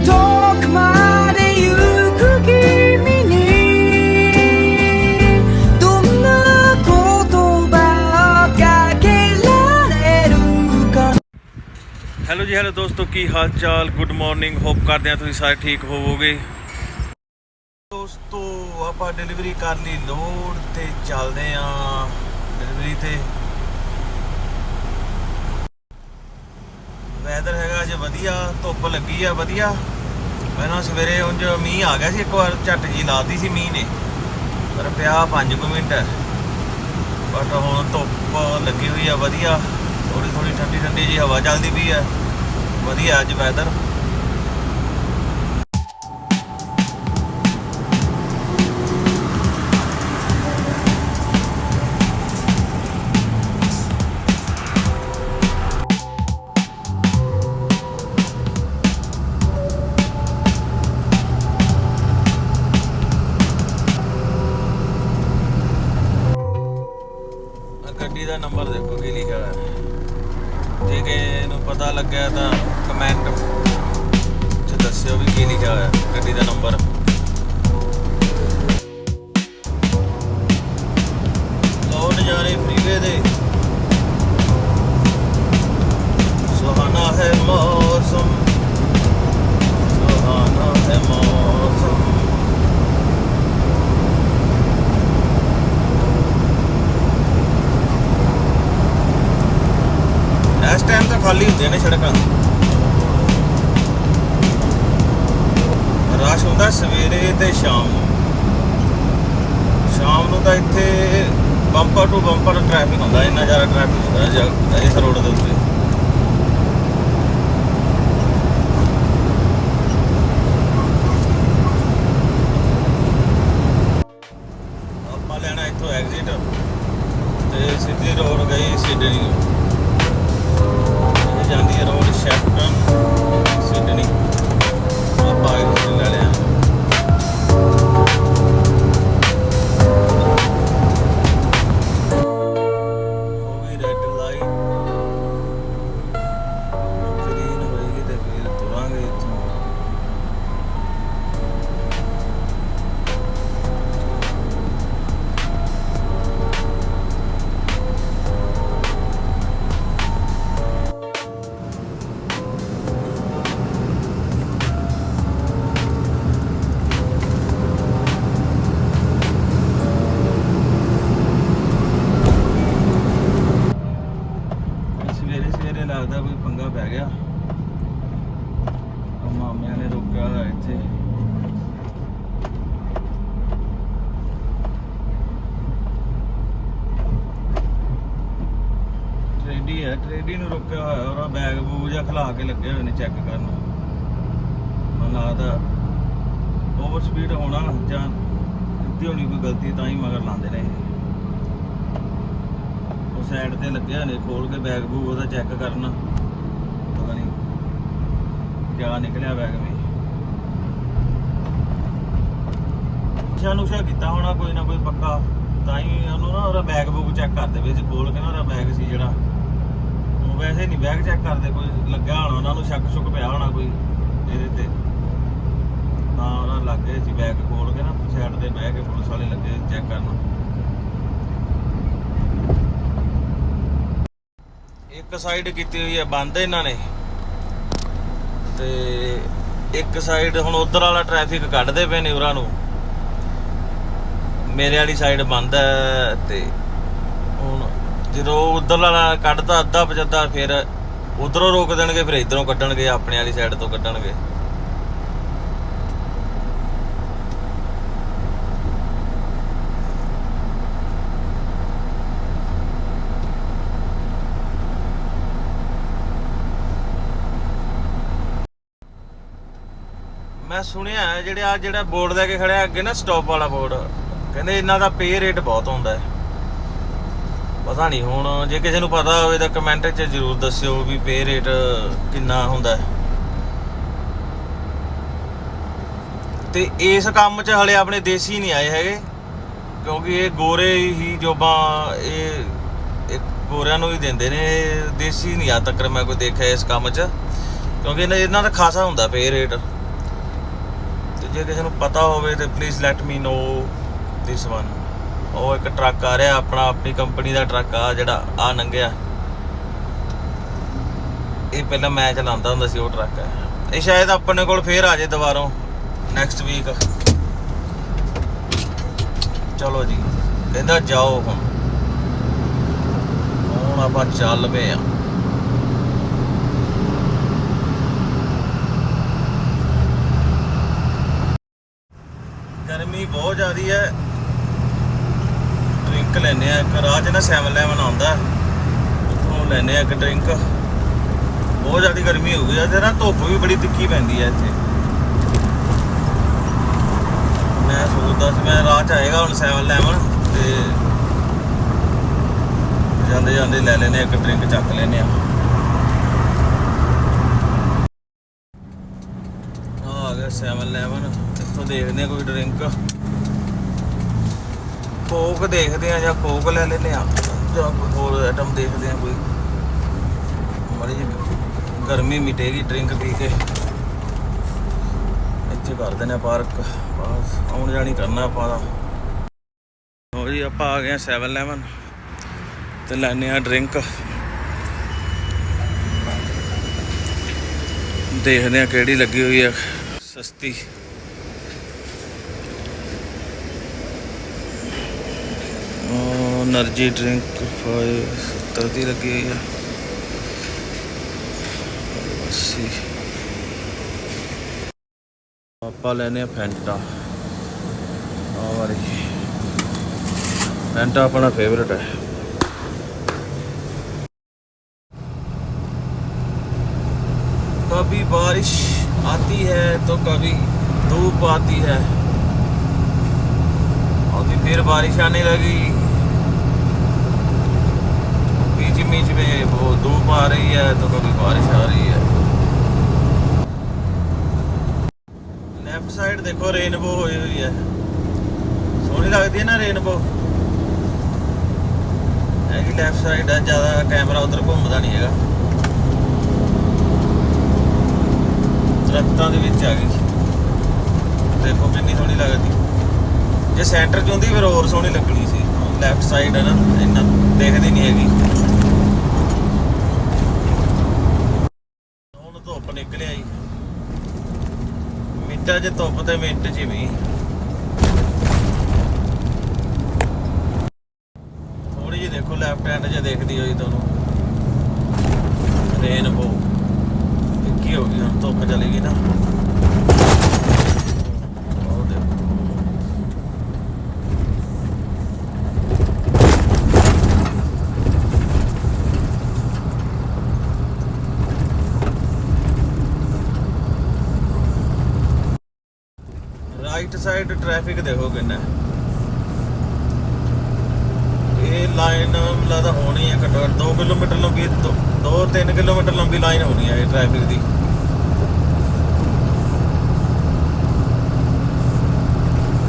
遠くまで行く君にどんな言葉をかけられるか hello ਜੀ hello ਦੋਸਤੋ ਕੀ ਹਾਲ ਚਾਲ ਗੁੱਡ ਮਾਰਨਿੰਗ ਹੋਪ ਕਰਦੇ ਆ ਤੁਸੀਂ ਸਾਰੇ ਠੀਕ ਹੋਵੋਗੇ ਦੋਸਤੋ ਆਪਾਂ ਡਿਲੀਵਰੀ ਕਰ ਲਈ ਲੋਡ ਤੇ ਚੱਲਦੇ ਆ ਡਿਲੀਵਰੀ ਤੇ ਵੈਦਰ ਹੈਗਾ ਅੱਜ ਵਧੀਆ, ਧੁੱਪ ਲੱਗੀ ਆ, ਵਧੀਆ। ਪਹਿਲਾਂ ਸਵੇਰੇ ਉਂਝ ਮੀਂਹ ਆ ਗਿਆ ਸੀ, ਇੱਕ ਵਾਰ ਝੱਟ ਜੀ ਲਾਤੀ ਸੀ ਮੀਂਹ ਨੇ। ਪਰ ਪਿਆ 5 ਮਿੰਟ। ਬਟ ਹੁਣ ਧੁੱਪ ਲੱਗੀ ਹੋਈ ਆ, ਵਧੀਆ। ਥੋੜੀ ਥੋੜੀ ਠੰਡੀ ਠੰਡੀ ਜੀ ਹਵਾ ਚੱਲਦੀ ਪਈ ਆ। ਵਧੀਆ ਅੱਜ ਵੈਦਰ ਨੰਬਰ ਦੇਖੋ ਕੀ ਲਿਖਿਆ ਹੋਇਆ ਹੈ ਜੇ ਕਿਸੇ ਨੂੰ ਪਤਾ ਲੱਗਿਆ ਤਾਂ ਕਮੈਂਟ ਚ ਦੱਸਿਓ ਵੀ ਕੀ ਲਿਖਿਆ ਹੋਇਆ ਹੈ ਗੱਡੀ ਦਾ ਨੰਬਰ। ਲੋ ਨਜ਼ਾਰੇ ਫਰੀਵੇ ਦੇ ਸੁਹਾਨਾ ਹੈ ਮੌਸਮ, ਸੁਹਾਨਾ ਹੈ ਮੌਸਮ ਇਸ ਟਾਈਮ ਤਾਂ ਖਾਲੀ ਹੁੰਦੇ ਨੇ ਸੜਕਾਂ। ਰਸ਼ ਹੁੰਦਾ ਸਵੇਰੇ ਤੇ ਸ਼ਾਮ ਨੂੰ। ਸ਼ਾਮ ਨੂੰ ਤਾਂ ਇੱਥੇ ਬੰਪਰ ਟੂ ਬੰਪਰ ਟ੍ਰੈਫਿਕ ਹੁੰਦਾ, ਇੰਨਾ ਜ਼ਿਆਦਾ ਟ੍ਰੈਫਿਕ ਹੁੰਦਾ ਇਸ ਰੋਡ ਦੇ ਉੱਤੇ। ਆਪਾਂ ਲੈਣਾ ਇੱਥੋਂ ਐਗਜ਼ਿਟ ਤੇ ਸਿੱਧੀ ਰੋਡ ਗਈ ਸਿਡਨੀ। ਜਾਂਦੀ ਹੈ ਰੋਡ ਸ਼ੈਫਟਨ ਸਿਡਨੀ। ਆਪਾਂ ਇਹ ਲੈ ਲਿਆ ਟ੍ਰੇਡੀ ਹੈ ਟ੍ਰੇਡੀ ਨੂੰ ਰੋਕਿਆ ਹੋਇਆ, ਉਹਦਾ ਬੈਗ ਬੂਗ ਜਿਹਾ ਖਲਾ ਕੇ ਲੱਗੇ ਹੋਏ ਨੇ ਚੈੱਕ ਕਰਨ। ਮੈਨੂੰ ਲੱਗਦਾ ਓਵਰ ਸਪੀਡ ਹੋਣਾ ਜਾਂ ਸਿੱਧੀ ਹੋਣੀ ਕੋਈ ਗਲਤੀ, ਤਾਂ ਹੀ ਮਗਰ ਲਾਉਂਦੇ ਨੇ ਉਹ ਸਾਈਡ ਤੇ ਲੱਗੇ ਨੇ ਖੋਲ ਕੇ ਬੈਗ ਬੂਗ ਉਹਦਾ ਚੈੱਕ ਕਰਨਾ। ਪਤਾ ਨਹੀਂ ਕਿਆ ਨਿਕਲਿਆ ਬੈਗ ਵਿੱਚ। ਨੁਕਸ਼ਾ ਨੁਕਸ਼ਾ ਕੀਤਾ ਹੋਣਾ ਕੋਈ ਨਾ ਕੋਈ ਪੱਕਾ, ਤਾਂ ਹੀ ਉਹਨੂੰ ਨਾ ਉਹਦਾ ਬੈਗ ਬੂਗ ਚੈੱਕ ਕਰਦੇ ਪਏ ਸੀ ਖੋਲ ਕੇ ਨਾ ਉਹਦਾ ਬੈਗ ਸੀ ਜਿਹੜਾ। ਵੈਸੇ ਨਹੀਂ, ਬੈਗ ਚੈੱਕ ਕਰਦੇ ਕੋਈ ਲੱਗਾ ਹੋਣਾ, ਉਹਨਾਂ ਨੂੰ ਸ਼ੱਕ ਸ਼ੁਕ ਪਿਆ ਹੋਣਾ ਕੋਈ ਇਹਦੇ ਤੇ। ਤਾਂ ਉਹਨਾਂ ਲੱਗੇ ਸੀ ਬੈਗ ਖੋਲ ਕੇ ਨਾ ਸਾਈਡ ਤੇ ਬਹਿ ਕੇ ਪੁਲਿਸ ਵਾਲੇ ਲੱਗੇ ਚੈੱਕ ਕਰਨ। ਇੱਕ ਸਾਈਡ ਕੀਤੀ ਹੋਈ ਹੈ ਬੰਦ ਇਹਨਾਂ ਨੇ। ਤੇ ਇੱਕ ਸਾਈਡ ਹੁਣ ਉਧਰ ਵਾਲਾ ਟ੍ਰੈਫਿਕ ਕੱਢਦੇ ਪਏ ਨੇ ਉਰਾਂ ਨੂੰ। ਮੇਰੇ ਵਾਲੀ ਸਾਈਡ ਬੰਦ ਹੈ ਤੇ ਹੁਣ ਜਦੋਂ ਉਧਰ ਵਾਲਾ ਕੱਢਦਾ ਅੱਧਾ ਪਜੱਦਾ ਫਿਰ ਉਧਰੋਂ ਰੋਕ ਦੇਣਗੇ, ਫਿਰ ਇਧਰੋਂ ਕੱਢਣਗੇ, ਆਪਣੇ ਵਾਲੀ ਸਾਈਡ ਤੋਂ ਕੱਢਣਗੇ। ਮੈਂ ਸੁਣਿਆ, ਜਿਹੜੇ ਆ ਜਿਹੜਾ ਬੋਰਡ ਲੈ ਕੇ ਖੜਿਆ ਅੱਗੇ ਨਾ ਸਟਾਪ ਵਾਲਾ ਬੋਰਡ, ਕਹਿੰਦੇ ਇਹਨਾਂ ਦਾ ਪੇ ਰੇਟ ਬਹੁਤ ਹੁੰਦਾ ਹੈ। ਪਤਾ ਨਹੀਂ, ਹੁਣ ਜੇ ਕਿਸੇ ਨੂੰ ਪਤਾ ਹੋਵੇ ਤਾਂ ਕਮੈਂਟ 'ਚ ਜ਼ਰੂਰ ਦੱਸਿਓ ਵੀ ਪੇ ਰੇਟ ਕਿੰਨਾ ਹੁੰਦਾ ਹੈ। ਤੇ ਇਸ ਕੰਮ 'ਚ ਹਲੇ ਆਪਣੇ ਦੇਸੀ ਨਹੀਂ ਆਏ ਹੈਗੇ, ਕਿਉਂਕਿ ਇਹ ਗੋਰੇ ਹੀ ਜੋਬਾਂ, ਇਹ ਇਹ ਗੋਰਿਆਂ ਨੂੰ ਹੀ ਦਿੰਦੇ ਨੇ ਦੇਸੀ ਨਹੀਂ ਆ ਤੱਕ ਮੈਂ ਕੋਈ ਦੇਖਿਆ ਇਸ ਕੰਮ 'ਚ, ਕਿਉਂਕਿ ਇਹਨਾਂ ਇਹਨਾਂ ਦਾ ਖਾਸਾ ਹੁੰਦਾ ਪੇ ਰੇਟ ਤੇ ਜੇ ਕਿਸੇ ਨੂੰ ਪਤਾ ਹੋਵੇ ਤੇ please let me know this one ਉਹ ਇੱਕ ਟਰੱਕ ਆ ਰਿਹਾ, ਆਪਣਾ ਆਪਣੀ ਕੰਪਨੀ ਦਾ ਟਰੱਕ ਆ ਜਿਹੜਾ, ਆ ਨੰਗਿਆ। ਇਹ ਪਹਿਲਾਂ ਮੈਂ ਚਲਾਉਂਦਾ ਹੁੰਦਾ ਸੀ, ਉਹ ਟਰੱਕ। ਹੈ ਇਹ ਸ਼ਾਇਦ ਆਪਣੇ ਕੋਲ ਫੇਰ ਆ ਜਾਏ ਦੁਬਾਰੋਂ ਨੈਕਸਟ ਵੀਕ ਚਲੋ ਜੀ, ਕਹਿੰਦਾ ਜਾਓ ਹੁਣ। ਹੁਣ ਆਪਾਂ ਚੱਲ ਪਏ ਆ ਗਰਮੀ ਬਹੁਤ ਜ਼ਿਆਦੀ ਹੈ। ਡਰਿੰਕ ਲੈਨੇ ਆ, ਇੱਕ ਰਾਹ 'ਚ ਨਾ 7-11 ਆਉਂਦਾ। ਉਹ ਲੈਨੇ ਆ ਇੱਕ ਡਰਿੰਕ ਬਹੁਤ ਜ਼ਿਆਦੀ ਗਰਮੀ ਹੋ ਗਈ ਹੈ ਤੇ ਨਾ ਧੁੱਪ ਵੀ ਬੜੀ ਤਿੱਖੀ ਪੈਂਦੀ ਹੈ ਇੱਥੇ। ਮੈਂ ਸੋਚਦਾ ਸੀ, ਮੈਂ ਰਾਹ 'ਚ ਆਏਗਾ ਹੁਣ 7-11 ਤੇ ਜਾਂਦੇ ਜਾਂਦੇ ਲੈ ਲੈਨੇ ਇੱਕ ਡਰਿੰਕ ਚੱਕ ਲੈਨੇ ਆ। ਆ ਆ ਗਿਆ 7-11 ਇੱਥੋਂ ਦੇਖਦੇ ਆ ਕੋਈ ਡਰਿੰਕ ਕੋਕ ਦੇਖਦੇ ਆ ਜਾਂ ਕੋਕ ਲੈ ਲੈਨੇ ਆ, ਜਾਂ ਕੋਈ ਹੋਰ ਆਈਟਮ ਦੇਖਦੇ ਆ ਕੋਈ। ਮਾੜੀ ਜੀ ਗਰਮੀ ਮਿਟੇਗੀ ਡਰਿੰਕ ਪੀ ਕੇ। ਇੱਥੇ ਕਰ ਦਿੰਦੇ ਆ ਪਾਰਕ। ਬਸ, ਆਉਣ ਜਾਣੀ ਕਰਨਾ ਆਪਾਂ ਦਾ ਹੋ ਜੀ, ਆਪਾਂ ਆ ਗਏ 7-11 ਤੇ ਲੈਨੇ ਆ ਡਰਿੰਕ ਦੇਖਦੇ ਆ ਕਿਹੜੀ ਲੱਗੀ ਹੋਈ ਹੈ ਸਸਤੀ। એનર્જી ડ્રિંક હોય તરતી લગી ગઈ પછી ਆਪਾਂ ਲੈਨੇ ਆ ਫੈਂਟਾ ਆ ਵਾਲੀ ਫੈਂਟਾ ਆਪਣਾ ਫੇਵਰਿਟ ਹੈ कभी बारिश आती है तो कभी धूप आती है और फिर बारिश आने लगी बीच बीच में वो धूप आ रही है तो कभी बारिश आ रही है लेफ्ट साइड देखो रेनबो हुई हुई है सोहनी लगती है ना रेनबो ਹੈਗੀ ਲੈਫਟ ਸਾਈਡ ਹੈ ਜਿਆਦਾ ਕੈਮਰਾ ਉਧਰ ਘੁੰਮਦਾ ਨਹੀਂ ਹੈਗਾ ਦਰਖਤਾਂ ਦੇ ਵਿੱਚ ਆ ਗਈ ਦੇਖੋ ਕਿੰਨੀ ਸੋਹਣੀ ਲੱਗਦੀ ਜੇ ਸੈਂਟਰ 'ਚ ਹੁੰਦੀ ਫਿਰ ਹੋਰ ਸੋਹਣੀ ਲੱਗਣੀ ਸੀ ਲੈਫਟ ਸਾਈਡ ਹੈ ਨਾ ਇੰਨਾ ਦੇਖਦੀ ਨਹੀਂ ਹੈਗੀ ਮਿੰਟਾਂ 'ਚ ਧੁੱਪ ਤੇ ਮਿੰਟ 'ਚ ਵੀ। ਥੋੜੀ ਜਿਹੀ ਦੇਖੋ ਲੈਫਟ ਹੈਂਡ 'ਚ ਦੇਖਦੀ ਹੋਈ ਤੁਹਾਨੂੰ। ਰੇਨਬੋ ਕੀ ਹੋ ਗਈ, ਹੁਣ ਧੁੱਪ ਚਲੀ ਗਈ ਨਾ ਉਹ ਦੇਖੋ ਰਾਈਟ ਸਾਈਡ ਟ੍ਰੈਫਿਕ ਦੇਖੋ ਕਿੰਨਾ ਇਹ ਲਾਈਨ ਲੱਗਦਾ ਹੋਣੀ ਹੈ ਘੱਟੋ ਘੱਟ 2 ਕਿਲੋਮੀਟਰ ਲੰਬੀ 2-3 ਕਿਲੋਮੀਟਰ ਲੰਬੀ ਲਾਈਨ ਹੋਣੀ ਹੈ ਇਹ ਟ੍ਰੈਫਿਕ ਦੀ।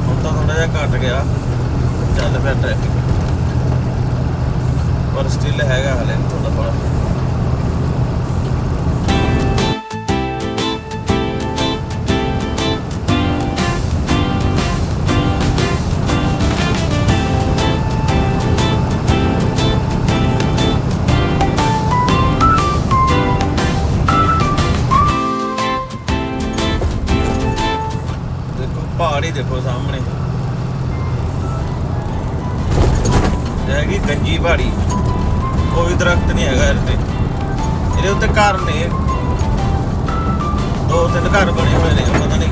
ਹੁਣ ਤਾਂ ਥੋੜਾ ਜਿਹਾ ਘਟ ਗਿਆ, ਚੱਲ ਪਿਆ ਟ੍ਰੈਫਿਕ। ਪਰ ਸਟਿਲ ਹੈਗਾ ਹਲੇ ਥੋੜਾ ਥੋੜਾ ਦੇਖੋ ਸਾਹਮਣੇ। ਹੈਗੀ ਗੰਜੀ ਪਹਾੜੀ। ਕੋਈ ਦਰਖਤ ਨਹੀਂ ਹੈਗਾ ਇਹਦੇ ਇਹਦੇ ਉੱਤੇ ਘਰ ਨੇ ਦੋ ਤਿੰਨ ਘਰ ਬਣੇ ਹੋਏ ਨੇ, ਪਤਾ ਨਹੀਂ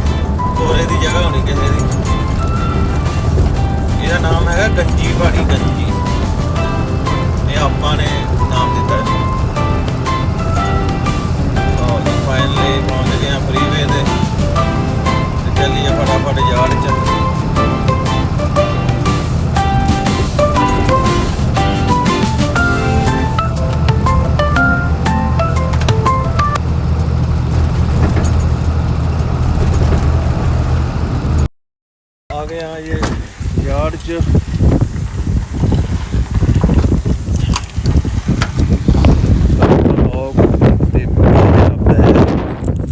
ਕੋਰੇ ਦੀ ਜਗ੍ਹਾ ਹੋਣੀ ਕਿਸੇ ਦੀ। ਇਹਦਾ ਨਾਮ ਹੈਗਾ ਗੰਜੀ ਪਹਾੜੀ, ਗੰਜੀ। ਇਹ ਆਪਾਂ ਨੇ ਨਾਮ ਦਿੱਤਾ ਹੈ ਫਾਈਨਲੀ ਪਹੁੰਚ ਗਏ ਆ ਫਰੀਵੇ ਤੇ। ਫਟਾਫਟ ਆ ਗਏ ਆ ਇਹ ਯਾਰਡ ਚ। ਤੇ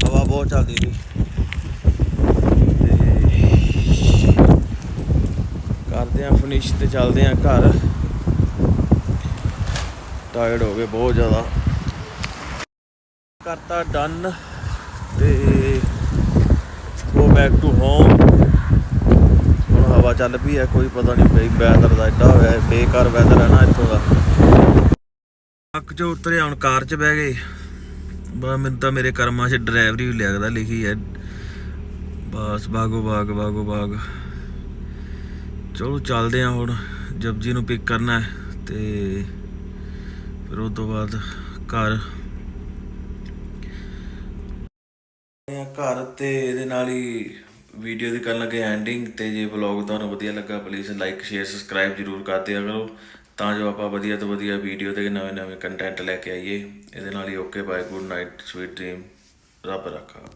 ਹਵਾ ਬਹੁਤ ਚੱਲਦੀ ਸੀ ਤੇ ਕਰਦੇ ਤੇ ਚੱਲਦੇ ਆ ਘਰ। ਟਾਇਰਡ ਹੋ ਗਏ ਬਹੁਤ ਜ਼ਿਆਦਾ। ਕਰਤਾ ਡਨ ਤੇ ਗੋ ਬੈਕ ਟੂ ਹੋਮ ਹੁਣ ਹਵਾ ਚੱਲ ਪਈ ਹੈ, ਕੋਈ ਪਤਾ ਨਹੀਂ ਬਈ ਵੈਦਰ ਦਾ ਐਡਾ ਹੋਇਆ, ਬੇਕਾਰ ਵੈਦਰ ਹੈ ਨਾ ਇੱਥੋਂ ਦਾ। ਅੱਕ ਚੋਂ ਉਤਰੇ, ਹੁਣ ਕਾਰ 'ਚ ਬਹਿ ਗਏ। ਬਾ ਮੈਨੂੰ ਤਾਂ ਮੇਰੇ ਕਰਮਾਂ 'ਚ ਡਰਾਈਵਰੀ ਵੀ ਲੱਗਦਾ ਲਿਖੀ ਹੈ। ਬਸ, ਬਾਗੋ ਬਾਗ ਬਾਗੋ ਬਾਗ। ਚਲੋ ਚੱਲਦੇ ਆ ਹੁਣ, ਜਪਜੀ ਨੂੰ ਪਿਕ ਕਰਨਾ ਹੈ ਤੇ ਫਿਰ ਉਹ ਤੋਂ ਬਾਅਦ ਘਰ। ਘਰ ਤੇ ਇਹਦੇ ਨਾਲ ਹੀ ਵੀਡੀਓ ਦੀ ਕਰਨ ਲੱਗੇ ਐਂਡਿੰਗ ਤੇ ਜੇ ਵਲੌਗ ਤੁਹਾਨੂੰ ਵਧੀਆ ਲੱਗਾ ਪਲੀਜ਼ ਲਾਈਕ ਸ਼ੇਅਰ ਸਬਸਕ੍ਰਾਈਬ ਜਰੂਰ ਕਰ ਦਿਆ ਕਰੋ। ਤਾਂ ਜੋ ਆਪਾਂ ਵਧੀਆ ਤੋਂ ਵਧੀਆ ਵੀਡੀਓ ਤੇ ਨਵੇਂ ਨਵੇਂ ਕੰਟੈਂਟ ਲੈ ਕੇ ਆਈਏ। ਇਹਦੇ ਨਾਲ ਹੀ okay bye good night sweet dream ਰੱਬ ਰੱਖਾ।